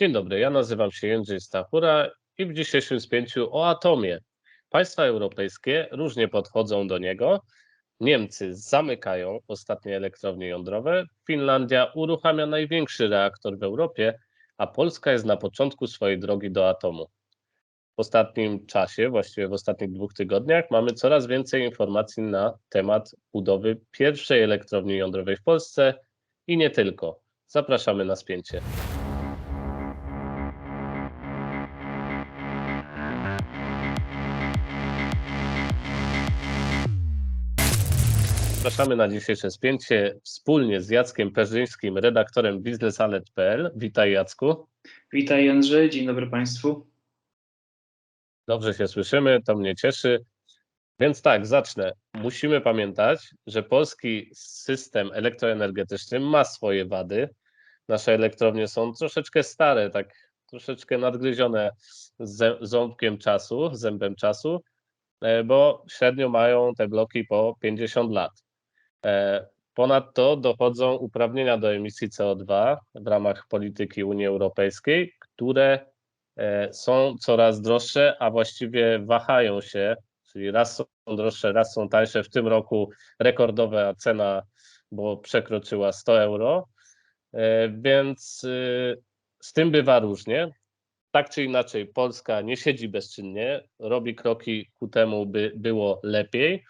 Dzień dobry, ja nazywam się Jędrzej Stachura i w dzisiejszym spięciu o atomie. Państwa europejskie różnie podchodzą do niego. Niemcy zamykają ostatnie elektrownie jądrowe, Finlandia uruchamia największy reaktor w Europie, a Polska jest na początku swojej drogi do atomu. W ostatnim czasie, właściwie w ostatnich dwóch tygodniach, mamy coraz więcej informacji na temat budowy pierwszej elektrowni jądrowej w Polsce i nie tylko. Zapraszamy na spięcie. Zapraszamy na dzisiejsze spięcie wspólnie z Jackiem Perzyńskim, redaktorem biznesalert.pl. Witaj Jacku. Witaj Jędrzej, dzień dobry Państwu. Dobrze się słyszymy, to mnie cieszy. Więc tak, zacznę. Musimy pamiętać, że polski system elektroenergetyczny ma swoje wady. Nasze elektrownie są troszeczkę stare, tak troszeczkę nadgryzione ząbkiem czasu, zębem czasu, e, bo średnio mają te bloki po 50 lat. E, Ponadto dochodzą uprawnienia do emisji CO2 w ramach polityki Unii Europejskiej, które e, są coraz droższe, a właściwie wahają się, czyli raz są droższe, raz są tańsze. W tym roku rekordowa cena, bo przekroczyła 100 euro, E, więc y, z tym bywa różnie. Tak czy inaczej, Polska nie siedzi bezczynnie, robi kroki ku temu, by było lepiej,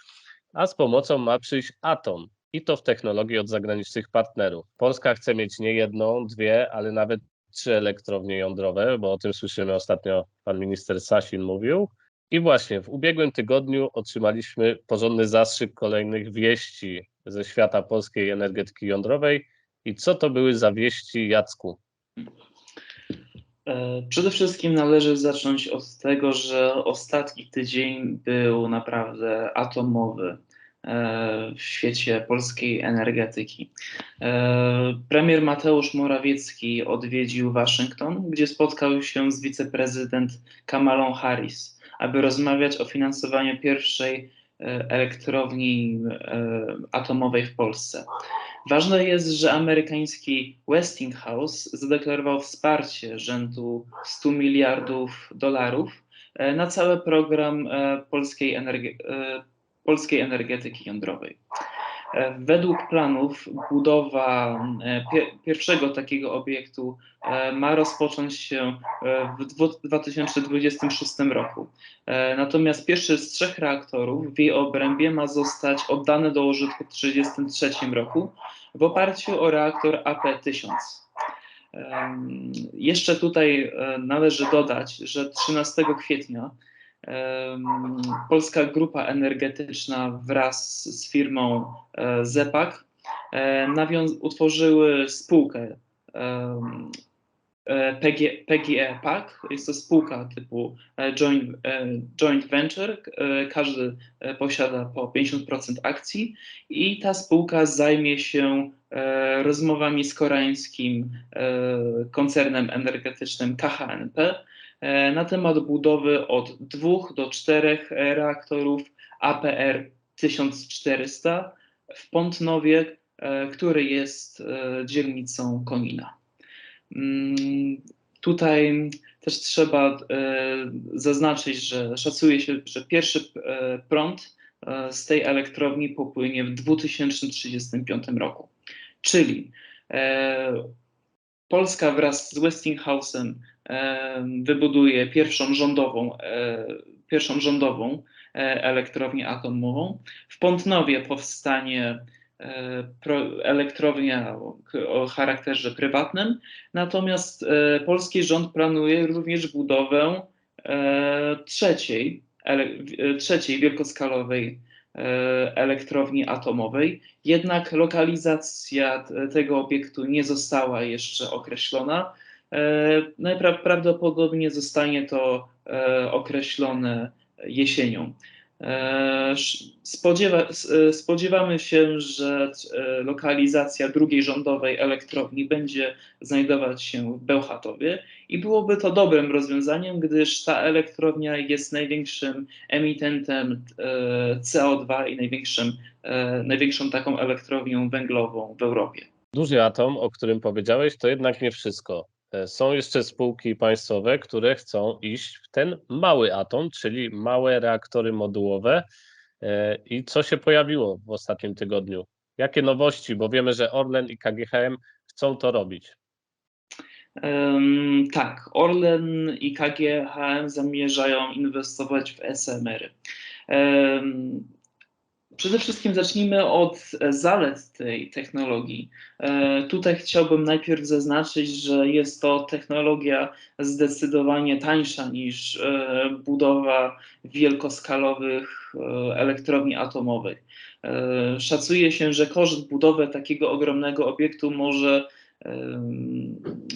a z pomocą ma przyjść atom i to w technologii od zagranicznych partnerów. Polska chce mieć nie jedną, dwie, ale nawet trzy elektrownie jądrowe, bo o tym słyszymy ostatnio, pan minister Sasin mówił. I właśnie w ubiegłym tygodniu otrzymaliśmy porządny zastrzyk kolejnych wieści ze świata polskiej energetyki jądrowej. I co to były za wieści, Jacku? E, Przede wszystkim należy zacząć od tego, że ostatni tydzień był naprawdę atomowy e, w świecie polskiej energetyki. E, Premier Mateusz Morawiecki odwiedził Waszyngton, gdzie spotkał się z wiceprezydent Kamalą Harris, aby rozmawiać o finansowaniu pierwszej elektrowni atomowej w Polsce. Ważne jest, że amerykański Westinghouse zadeklarował wsparcie rzędu 100 miliardów dolarów e, na cały program e, polskiej, e, polskiej energetyki jądrowej. E, Według planów budowa e, pie- pierwszego takiego obiektu e, ma rozpocząć się w dwu- 2026 roku. Natomiast pierwszy z trzech reaktorów w jej obrębie ma zostać oddany do użytku w 2033 roku w oparciu o reaktor AP1000. Em, Jeszcze tutaj należy dodać, że 13 kwietnia Polska Grupa Energetyczna wraz z firmą e, ZEPAK e, utworzyły spółkę e, PG, PGE PAK. Jest to spółka typu joint, joint venture. Każdy posiada po 50% akcji i ta spółka zajmie się rozmowami z koreańskim koncernem energetycznym KHNP na temat budowy od dwóch do czterech e, reaktorów APR 1400 w Pątnowie, e, który jest e, dzielnicą Konina. Mm, Tutaj też trzeba e, zaznaczyć, że szacuje się, że pierwszy e, prąd e, z tej elektrowni popłynie w 2035 roku. Czyli e, Polska wraz z Westinghouse'em e, wybuduje pierwszą rządową, e, pierwszą rządową e, elektrownię atomową. W Pątnowie powstanie e, elektrownia o, charakterze prywatnym, natomiast polski rząd planuje również budowę trzeciej, trzeciej wielkoskalowej elektrowni atomowej. Jednak lokalizacja tego obiektu nie została jeszcze określona. E, Najprawdopodobniej zostanie to e, określone jesienią. E, Spodziewa, spodziewamy się, że lokalizacja drugiej rządowej elektrowni będzie znajdować się w Bełchatowie i byłoby to dobrym rozwiązaniem, gdyż ta elektrownia jest największym emitentem e, CO2 i największym, największą taką elektrownią węglową w Europie. Duży atom, o którym powiedziałeś, to jednak nie wszystko. E, są jeszcze spółki państwowe, które chcą iść w ten mały atom, czyli małe reaktory modułowe. E, I co się pojawiło w ostatnim tygodniu? Jakie nowości? Bo wiemy, że Orlen i KGHM chcą to robić. Em, tak, Orlen i KGHM zamierzają inwestować w SMR. Em, Przede wszystkim zacznijmy od zalet tej technologii. E, Tutaj chciałbym najpierw zaznaczyć, że jest to technologia zdecydowanie tańsza niż e, budowa wielkoskalowych e, elektrowni atomowych. E, Szacuje się, że koszt budowy takiego ogromnego obiektu może,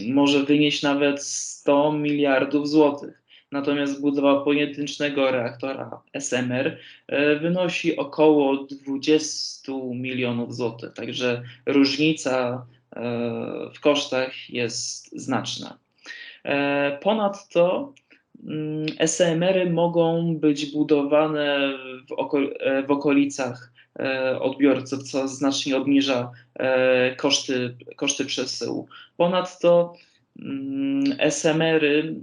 może wynieść nawet 100 miliardów złotych. Natomiast budowa pojedynczego reaktora SMR e, wynosi około 20 milionów złotych, także różnica e, w kosztach jest znaczna. E, Ponadto mm, SMR-y mogą być budowane w, oko- w okolicach odbiorców, co znacznie obniża koszty, koszty przesyłu. Ponadto SMR-y,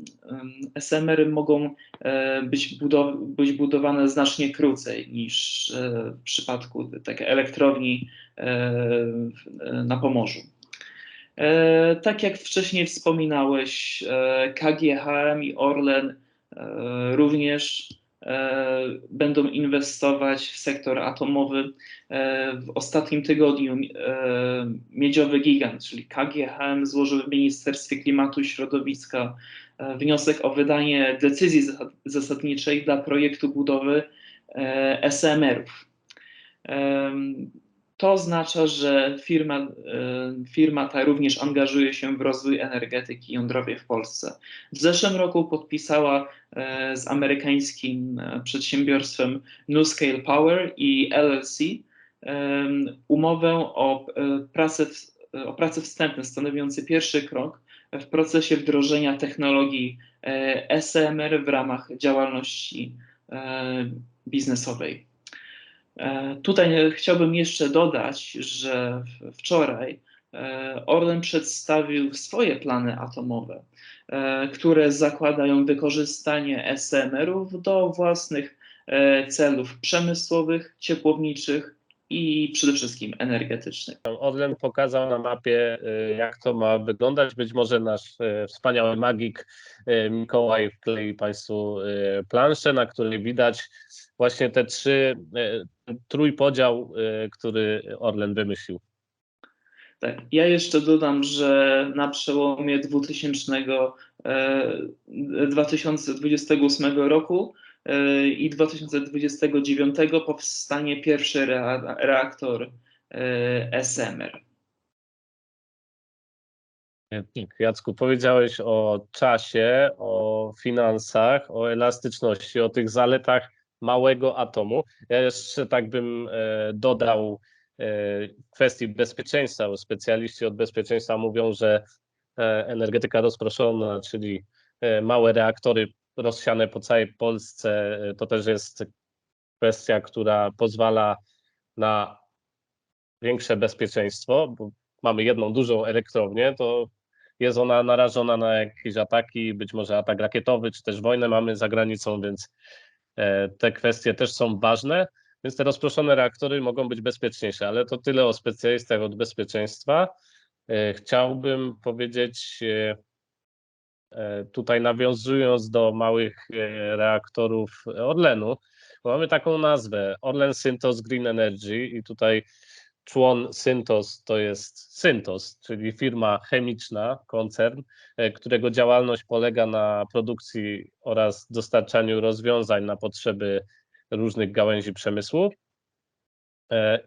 SMR-y mogą e, być, budow- być budowane znacznie krócej niż e, w przypadku takiej elektrowni e, na Pomorzu. Tak jak wcześniej wspominałeś, KGHM i Orlen również będą inwestować w sektor atomowy. E, W ostatnim tygodniu e, Miedziowy Gigant, czyli KGHM, złożył w Ministerstwie Klimatu i Środowiska e, wniosek o wydanie decyzji zasa- zasadniczej dla projektu budowy e, SMR-ów. To oznacza, że firma, e, firma ta również angażuje się w rozwój energetyki jądrowej w Polsce. W zeszłym roku podpisała e, z amerykańskim e, przedsiębiorstwem NuScale Power i LLC umowę o e, pracę, o prace wstępne stanowiący pierwszy krok w procesie wdrożenia technologii e, SMR w ramach działalności e, biznesowej. E, Tutaj chciałbym jeszcze dodać, że wczoraj e, Orlen przedstawił swoje plany atomowe, e, które zakładają wykorzystanie SMR-ów do własnych e, celów przemysłowych, ciepłowniczych i przede wszystkim energetycznych. Orlen pokazał na mapie, y, jak to ma wyglądać. Być może nasz y, wspaniały magik y, Mikołaj wklei Państwu planszę, na której widać właśnie te trzy, trójpodział, który Orlen wymyślił. Tak. Ja jeszcze dodam, że na przełomie 2000, e, 2028 roku e, i 2029 powstanie pierwszy rea- reaktor e, SMR. Jacku, powiedziałeś o czasie, o finansach, o elastyczności, o tych zaletach małego atomu. Ja jeszcze tak bym e, dodał e, kwestii bezpieczeństwa, bo specjaliści od bezpieczeństwa mówią, że energetyka rozproszona, czyli małe reaktory rozsiane po całej Polsce, e, to też jest kwestia, która pozwala na większe bezpieczeństwo, bo mamy jedną dużą elektrownię, to jest ona narażona na jakieś ataki, być może atak rakietowy, czy też wojnę mamy za granicą, więc e, te kwestie też są ważne. Więc te rozproszone reaktory mogą być bezpieczniejsze, ale to tyle o specjalistach od bezpieczeństwa. E, Chciałbym powiedzieć, e, tutaj nawiązując do małych e, reaktorów Orlenu, bo mamy taką nazwę Orlen Syntos Green Energy i tutaj człon Syntos to jest Syntos, czyli firma chemiczna, koncern, e, którego działalność polega na produkcji oraz dostarczaniu rozwiązań na potrzeby różnych gałęzi przemysłu. E,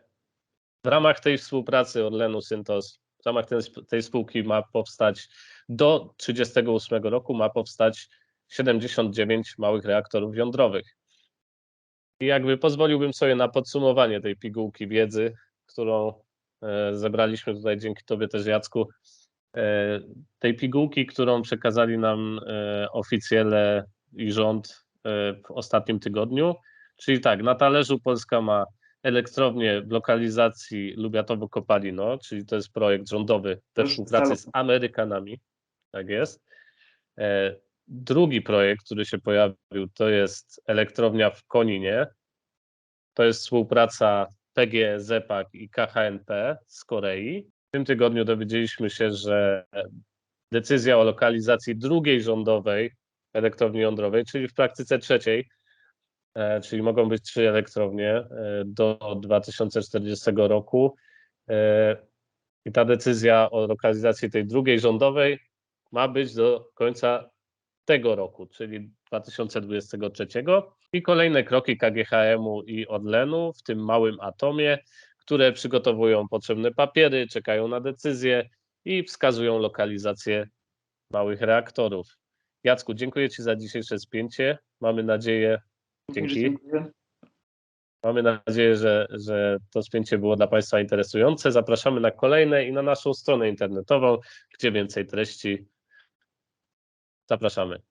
W ramach tej współpracy Orlenu Syntos, w ramach tej, tej spółki ma powstać do 38 roku ma powstać 79 małych reaktorów jądrowych. I jakby pozwoliłbym sobie na podsumowanie tej pigułki wiedzy, którą e, zebraliśmy tutaj dzięki Tobie też, Jacku. E, Tej pigułki, którą przekazali nam e, oficjele i rząd w ostatnim tygodniu. Czyli tak, na talerzu Polska ma elektrownię w lokalizacji Lubiatowo-Kopalino, czyli to jest projekt rządowy we Już współpracy z. Amerykanami. Tak jest. E, Drugi projekt, który się pojawił, to jest elektrownia w Koninie. To jest współpraca PGE, ZEPAK i KHNP z Korei. W tym tygodniu dowiedzieliśmy się, że decyzja o lokalizacji drugiej rządowej elektrowni jądrowej, czyli w praktyce trzeciej, czyli mogą być trzy elektrownie e, do 2040 roku. E, I ta decyzja o lokalizacji tej drugiej rządowej ma być do końca tego roku, czyli 2023. I kolejne kroki KGHM-u i Orlenu w tym małym atomie, które przygotowują potrzebne papiery, czekają na decyzję i wskazują lokalizację małych reaktorów. Jacku, dziękuję Ci za dzisiejsze spięcie. Mamy nadzieję, Dzięki. Dziękuję. mamy nadzieję, że, że to spięcie było dla Państwa interesujące. Zapraszamy na kolejne i na naszą stronę internetową, gdzie więcej treści. Zapraszamy.